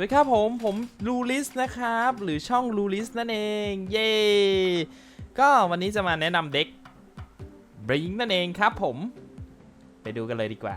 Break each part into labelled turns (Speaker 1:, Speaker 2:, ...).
Speaker 1: สวัสดีครับผมผมลูลิสนะครับ หรือช่องลูลิสนั่นเอง เย้ก็วันนี้จะมาแนะนำเด็กบริงนั่นเองครับผม ไปดูกันเลยดีกว่า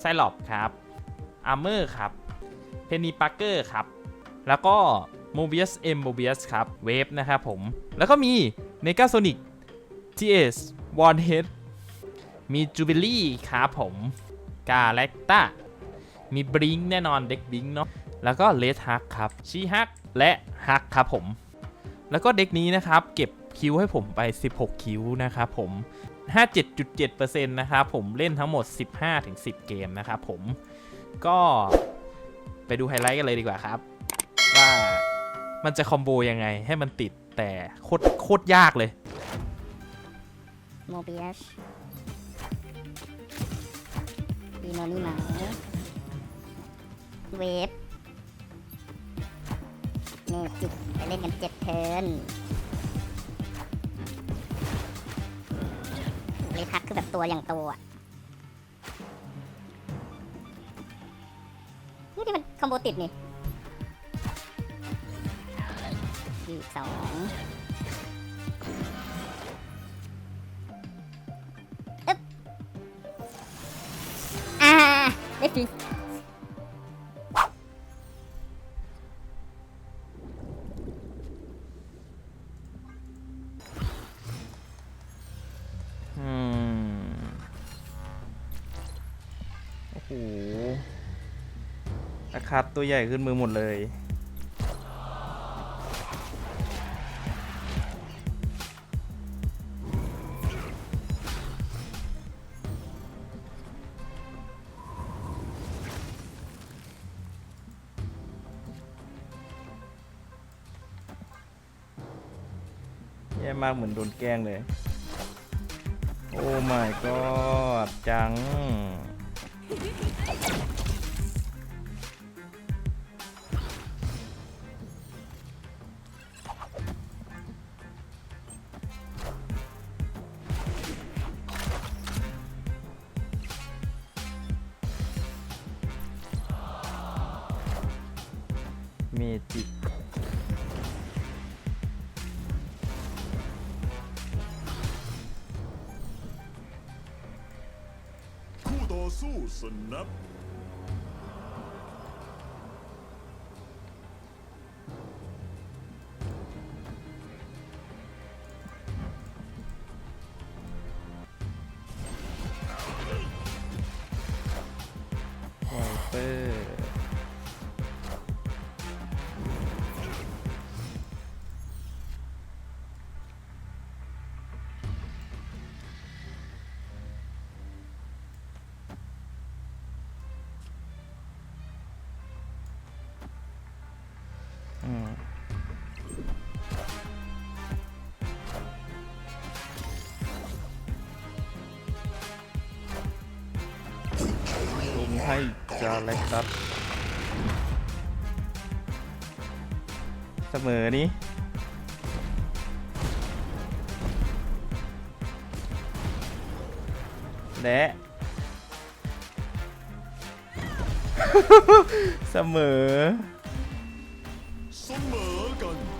Speaker 1: ไซลอบครับอาร์เมอร์ครับเพนนีปักเกอร์ครับ แล้วก็โมเบียสเอ็มโมเบียสครับเวฟนะครับผม แล้วก็มีเนกาโซนิกทีเอสวอนเฮดมีจูบิลี่ครับผมกาแล็กตา มีบริงแน่นอนเด็กบริงเนาะแล้วก็เลสฮักครับชีฮักและฮักครับผม แล้วก็เด็กนี้นะครับ เก็บคิวให้ผมไป 16 คิวนะครับผม 57.7%นะครับผมเล่นทั้งหมด 15-10 เกมนะครับผมก็ไปดูไฮไลท์กันเลยดีกว่าครับ ว่ามันจะคอมโบยังไงให้มันติดแต่โคตรโคตรยากเลย
Speaker 2: โมเบียสดีโนนี่ไหม เวฟเมจิกไปเล่นกันเจ็ดเทิร์นเลทักคือแบบตัวอย่างตัวอะนี่ที่มันคอมโบติดนี่อีกสองอึ๊บอ่าได้ฟ
Speaker 1: อาคาดตัวใหญ่ขึ้นมือหมดเลยแย่มากเหมือนโดนแกล้งเลย โอ้ my god จัง เมจิก
Speaker 3: คู่ต่อสู้สนับ
Speaker 1: ให้จาเล็กตัดเสมอนี้และเสมอ
Speaker 3: เสมอกัน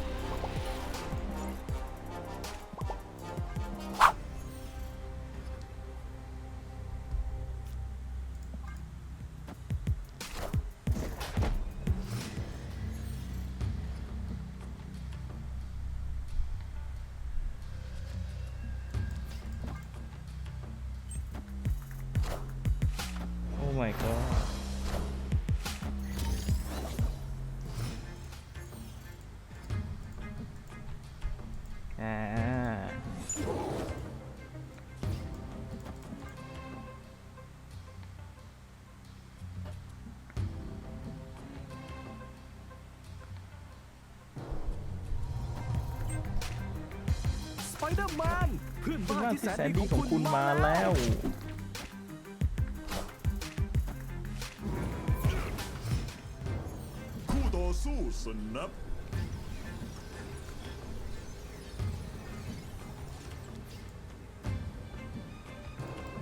Speaker 1: อ่า
Speaker 4: สไปเดอร์แมนเพื่อน
Speaker 1: คุณ
Speaker 4: บ้าน
Speaker 1: ร่าง
Speaker 4: ที่
Speaker 1: ที่แส
Speaker 4: แส
Speaker 1: น
Speaker 4: น
Speaker 1: ดี
Speaker 4: ดี
Speaker 1: ข
Speaker 4: ข
Speaker 1: อ
Speaker 4: องง
Speaker 1: คุ
Speaker 4: คุณณ
Speaker 1: มา
Speaker 4: มา
Speaker 1: แล้
Speaker 4: แล้วว
Speaker 3: คู่ต่อสู้สนับ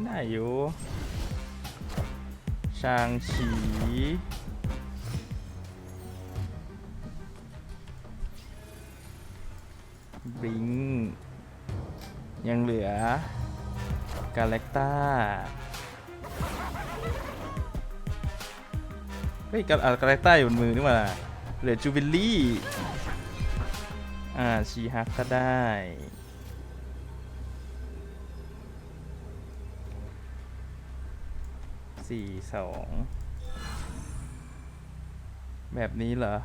Speaker 1: ได้อยู่ชางฉีบริง ยังเหลือกาแล็กต้าเฮ้ยกาแล็กต้าอยู่บนมือนี่มาเหลือจูบิลลี่ อ่าชีฮักก็ได้ สี่สองแบบนี้เหรอ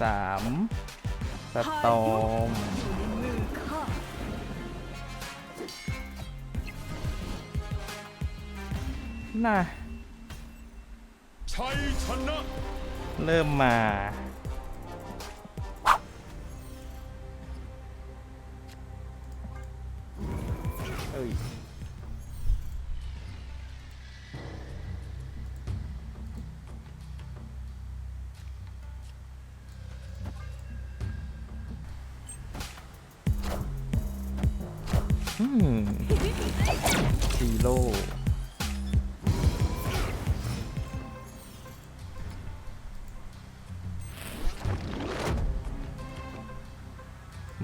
Speaker 1: สามสตอมน่ะ
Speaker 3: ชัยชนะ
Speaker 1: เริ่มมา เอ้ยอืมซีโร่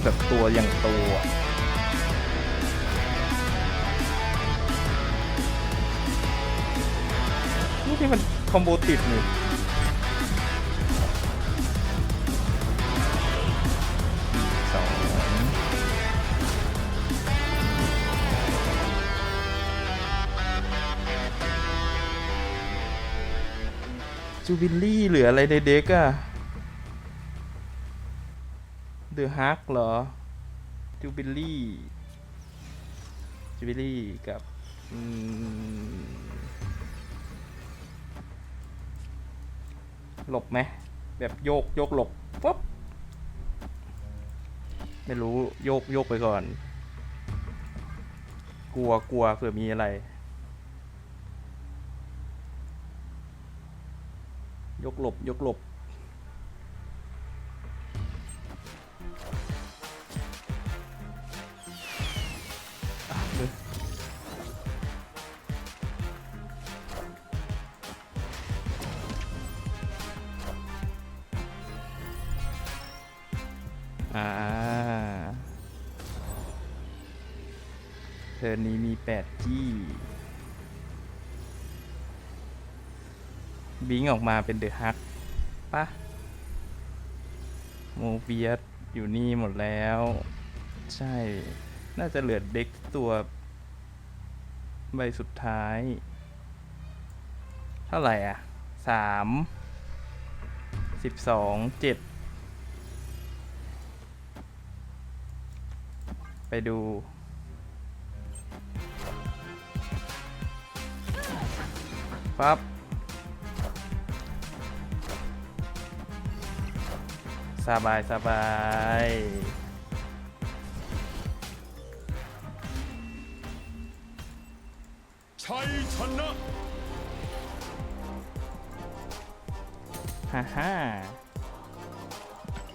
Speaker 1: คือแบบตัวอย่างตัวนี่ที่มันคอมโบติดนี่สองจูบิลลี่เหลืออะไรในเด็กอะ อะฮักเหรอจูบิลลี่จูบิลลี่กับหลบไหมแบบโยกโยกหลบปุ๊บไม่รู้โยกโยกไปก่อน กลัวกลัวเผื่อมีอะไร ยกหลบยกหลบ อ่าเทอนี้มี8จี้ บิงออกมาเป็นเดอะฮักปะโมเบียสอยู่นี่หมดแล้ว ใช่ น่าจะเหลือเด็กตัว ใบสุดท้าย เท่าไหร่อะสามสิบสองเจ็ด ไปดูปั๊บสบาย สบาย
Speaker 3: ชัยชนะ
Speaker 1: ฮ่าฮ่า